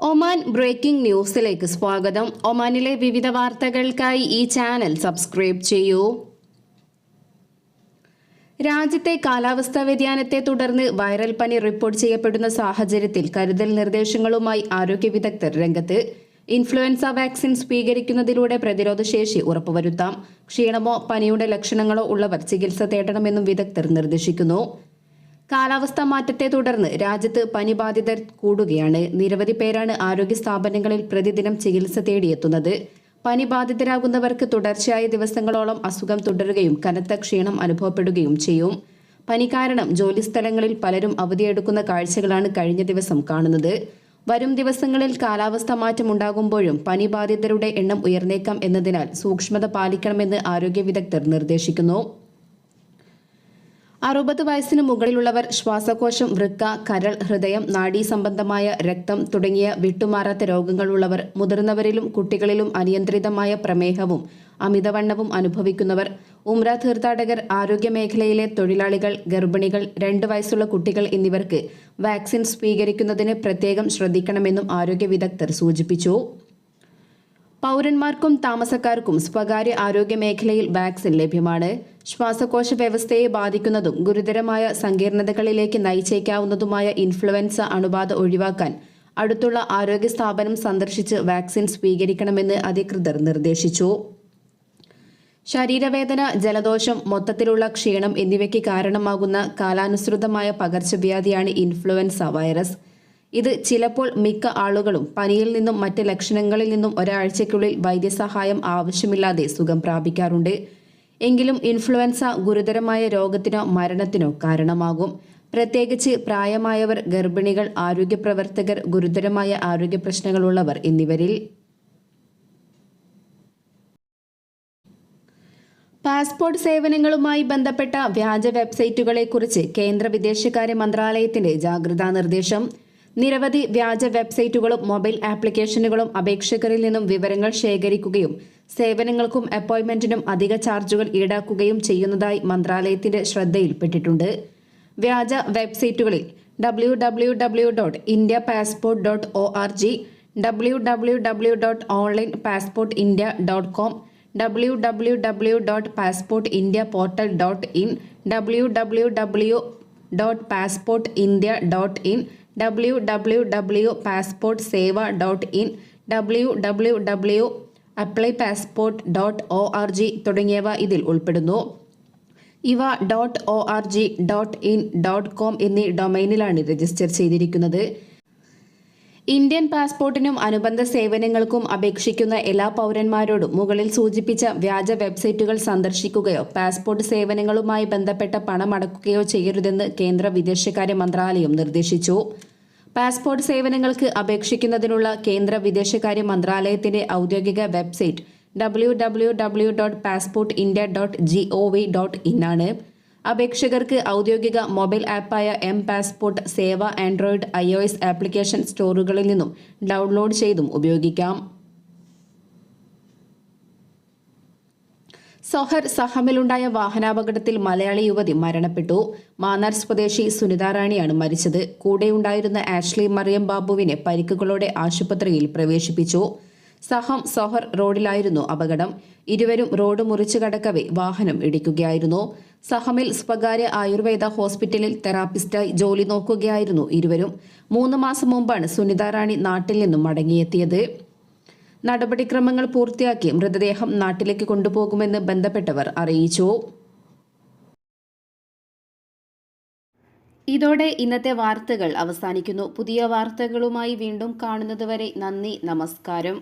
Oman breaking ന്യൂസിലേക്ക് സ്വാഗതം. ഒമാനിലെ വിവിധ വാർത്തകൾക്കായി ഈ ചാനൽ സബ്സ്ക്രൈബ് ചെയ്യൂ. രാജ്യത്തെ കാലാവസ്ഥാ വ്യതിയാനത്തെ തുടർന്ന് വൈറൽ പനി റിപ്പോർട്ട് ചെയ്യപ്പെടുന്ന സാഹചര്യത്തിൽ കരുതൽ നിർദ്ദേശങ്ങളുമായി ആരോഗ്യ വിദഗ്ധർ രംഗത്ത്. ഇൻഫ്ലുവൻസ വാക്സിൻ സ്വീകരിക്കുന്നതിലൂടെ പ്രതിരോധശേഷി ഉറപ്പുവരുത്താം. ക്ഷീണമോ പനിയുടെ ലക്ഷണങ്ങളോ ഉള്ളവർ ചികിത്സ തേടണമെന്നും വിദഗ്ധർ നിർദ്ദേശിക്കുന്നു. കാലാവസ്ഥാ മാറ്റത്തെ തുടർന്ന് രാജ്യത്ത് പനിബാധിതർ കൂടുകയാണ്. നിരവധി പേരാണ് ആരോഗ്യ സ്ഥാപനങ്ങളിൽ പ്രതിദിനം ചികിത്സ തേടിയെത്തുന്നത്. പനിബാധിതരാകുന്നവർക്ക് തുടർച്ചയായ ദിവസങ്ങളോളം അസുഖം തുടരുകയും കനത്ത ക്ഷീണം അനുഭവപ്പെടുകയും ചെയ്യും. പനി കാരണം ജോലിസ്ഥലങ്ങളിൽ പലരും അവധിയെടുക്കുന്ന കാഴ്ചകളാണ് കഴിഞ്ഞ ദിവസം കാണുന്നത്. വരും ദിവസങ്ങളിൽ കാലാവസ്ഥ മാറ്റം ഉണ്ടാകുമ്പോഴും പനി ബാധിതരുടെ എണ്ണം ഉയർന്നേക്കാം എന്നതിനാൽ സൂക്ഷ്മത പാലിക്കണമെന്ന് ആരോഗ്യ വിദഗ്ധർ നിർദ്ദേശിക്കുന്നു. അറുപത് വയസ്സിന് മുകളിലുള്ളവർ ശ്വാസകോശം വൃക്ക കരൾ ഹൃദയം നാഡീ സംബന്ധമായ രക്തം തുടങ്ങിയ വിട്ടുമാറാത്ത രോഗങ്ങളുള്ളവർ മുതിർന്നവരിലും കുട്ടികളിലും അനിയന്ത്രിതമായ പ്രമേഹവും അമിതവണ്ണവും അനുഭവിക്കുന്നവർ ഉമ്ര തീർത്ഥാടകർ ആരോഗ്യ മേഖലയിലെ തൊഴിലാളികൾ ഗർഭിണികൾ രണ്ട് വയസ്സുള്ള കുട്ടികൾ എന്നിവർക്ക് വാക്സിൻ സ്വീകരിക്കുന്നതിന് പ്രത്യേകം ശ്രദ്ധിക്കണമെന്നും ആരോഗ്യ വിദഗ്ധർ സൂചിപ്പിച്ചു. പൗരന്മാർക്കും താമസക്കാർക്കും സ്വകാര്യ ആരോഗ്യ മേഖലയിൽ വാക്സിൻ ലഭ്യമാണ്. ശ്വാസകോശ വ്യവസ്ഥയെ ബാധിക്കുന്നതും ഗുരുതരമായ സങ്കീർണതകളിലേക്ക് നയിച്ചേക്കാവുന്നതുമായ ഇൻഫ്ലുവൻസ അണുബാധ ഒഴിവാക്കാൻ അടുത്തുള്ള ആരോഗ്യ സ്ഥാപനം സന്ദർശിച്ച് വാക്സിൻ സ്വീകരിക്കണമെന്ന് അധികൃതർ നിർദ്ദേശിച്ചു. ശരീരവേദന ജലദോഷം മൊത്തത്തിലുള്ള ക്ഷീണം എന്നിവയ്ക്ക് കാരണമാകുന്ന കാലാനുസൃതമായ പകർച്ചവ്യാധിയാണ് ഇൻഫ്ലുവൻസ വൈറസ്. ഇത് ചിലപ്പോൾ മിക്ക ആളുകളും പനിയിൽ നിന്നും മറ്റ് ലക്ഷണങ്ങളിൽ നിന്നും ഒരാഴ്ചയ്ക്കുള്ളിൽ വൈദ്യസഹായം ആവശ്യമില്ലാതെ സുഖം പ്രാപിക്കാറുണ്ട്. എങ്കിലും ഇൻഫ്ലുവൻസ ഗുരുതരമായ രോഗത്തിനോ മരണത്തിനോ കാരണമാകും. പ്രത്യേകിച്ച് പ്രായമായവർ ഗർഭിണികൾ ആരോഗ്യ പ്രവർത്തകർ ഗുരുതരമായ ആരോഗ്യ പ്രശ്നങ്ങളുള്ളവർ എന്നിവരിൽ. പാസ്പോർട്ട് സേവനങ്ങളുമായി ബന്ധപ്പെട്ട വ്യാജ വെബ്സൈറ്റുകളെക്കുറിച്ച് കേന്ദ്ര വിദേശകാര്യ മന്ത്രാലയത്തിന്റെ ജാഗ്രതാ നിർദ്ദേശം. നിരവധി വ്യാജ വെബ്സൈറ്റുകളും മൊബൈൽ ആപ്ലിക്കേഷനുകളും അപേക്ഷകരിൽ നിന്നും വിവരങ്ങൾ ശേഖരിക്കുകയും സേവനങ്ങൾക്കും അപ്പോയിൻമെന്റിനും അധിക ചാർജുകൾ ഈടാക്കുകയും ചെയ്യുന്നതായി മന്ത്രാലയത്തിന്റെ ശ്രദ്ധയിൽപ്പെട്ടിട്ടുണ്ട്. വ്യാജ വെബ്സൈറ്റുകളിൽ W W W dot India passport dot O R G W W W dot online passport India dot com W W W dot passport India portal dot in W W W dot passport India dot in W W W passport Seva dot in W W W apply passport dot O R G തുടങ്ങിയവ ഇതിൽ ഉൾപ്പെടുന്നു. ഇവ dot O R G dot in dot com എന്നീ ഡൊമൈനിലാണ് register ചെയ്തിരിക്കുന്നത്. Indian പാസ്പോർട്ടിനും അനുബന്ധ സേവനങ്ങൾക്കും അപേക്ഷിക്കുന്ന എല്ലാ പൗരന്മാരോടും മുകളിൽ സൂചിപ്പിച്ച വ്യാജ വെബ്സൈറ്റുകൾ സന്ദർശിക്കുകയോ പാസ്പോർട്ട് സേവനങ്ങളുമായി ബന്ധപ്പെട്ട പണം അടക്കുകയോ ചെയ്യരുതെന്ന് കേന്ദ്ര വിദേശകാര്യ മന്ത്രാലയം നിർദ്ദേശിച്ചു. പാസ്പോർട്ട് സേവനങ്ങൾക്ക് അപേക്ഷിക്കുന്നതിനുള്ള കേന്ദ്ര വിദേശകാര്യ മന്ത്രാലയത്തിന്റെ ഔദ്യോഗിക website W W W dot passport India dot G O V dot in ആണ്. അപേക്ഷകർക്ക് ഔദ്യോഗിക mobile ആപ്പായ M passport Seva Android I O S application സ്റ്റോറുകളിൽ നിന്നും ഡൗൺലോഡ് ചെയ്തും ഉപയോഗിക്കാം. സൊഹർ സഹമിലുണ്ടായ വാഹനാപകടത്തിൽ മലയാളി യുവതി മരണപ്പെട്ടു. മാന്നാർ സ്വദേശി സുനിത റാണിയാണ് മരിച്ചത്. കൂടെയുണ്ടായിരുന്ന ആഷ്ലി മറിയം ബാബുവിനെ പരിക്കുകളോടെ ആശുപത്രിയിൽ പ്രവേശിപ്പിച്ചു. സഹം സോഹർ റോഡിലായിരുന്നു അപകടം. ഇരുവരും റോഡ് മുറിച്ചു കടക്കവെ വാഹനം ഇടിക്കുകയായിരുന്നു. സഹമിൽ സ്വകാര്യ ആയുർവേദ ഹോസ്പിറ്റലിൽ തെറാപ്പിസ്റ്റായി ജോലി നോക്കുകയായിരുന്നു ഇരുവരും. മൂന്ന് മാസം മുമ്പാണ് സുനിത റാണി നാട്ടിൽ നിന്നും മടങ്ങിയെത്തിയത്. നടപടിക്രമങ്ങൾ പൂർത്തിയാക്കി മൃതദേഹം നാട്ടിലേക്ക് കൊണ്ടുപോകുമെന്ന് ബന്ധപ്പെട്ടവർ അറിയിച്ചു. ഇതോടെ ഇന്നത്തെ വാർത്തകൾ അവസാനിക്കുന്നു. പുതിയ വാർത്തകളുമായി വീണ്ടും കാണുന്നതുവരെ നന്ദി നമസ്കാരം.